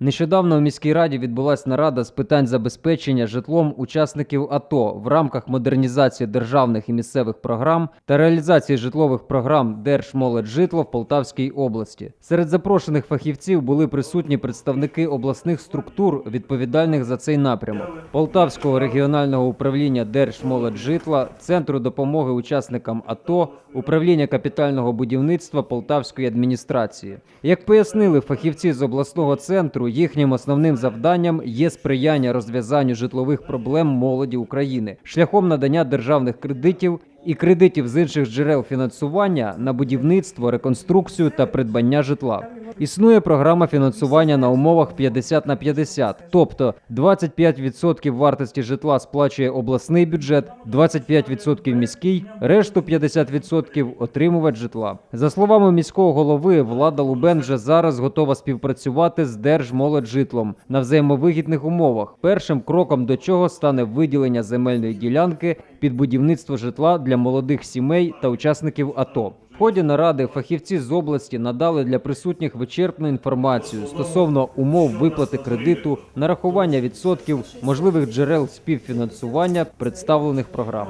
Нещодавно у міській раді відбулася нарада з питань забезпечення житлом учасників АТО в рамках модернізації державних і місцевих програм та реалізації житлових програм Держмолоджитло в Полтавській області. Серед запрошених фахівців були присутні представники обласних структур, відповідальних за цей напрямок Полтавського регіонального управління Держмолоджитла, Центру допомоги учасникам АТО, управління капітального будівництва Полтавської адміністрації. Як пояснили фахівці з обласного центру, їхнім основним завданням є сприяння розв'язанню житлових проблем молоді України шляхом надання державних кредитів і кредитів з інших джерел фінансування на будівництво, реконструкцію та придбання житла. Існує програма фінансування на умовах 50 на 50, тобто 25% вартості житла сплачує обласний бюджет, 25% міський, решту 50% отримувач житла. За словами міського голови, влада Лубен вже зараз готова співпрацювати з Держмолоджитлом на взаємовигідних умовах. Першим кроком до чого стане виділення земельної ділянки під будівництво житла для молодих сімей та учасників АТО. В ході наради фахівці з області надали для присутніх вичерпну інформацію стосовно умов виплати кредиту, нарахування відсотків, можливих джерел співфінансування представлених програм.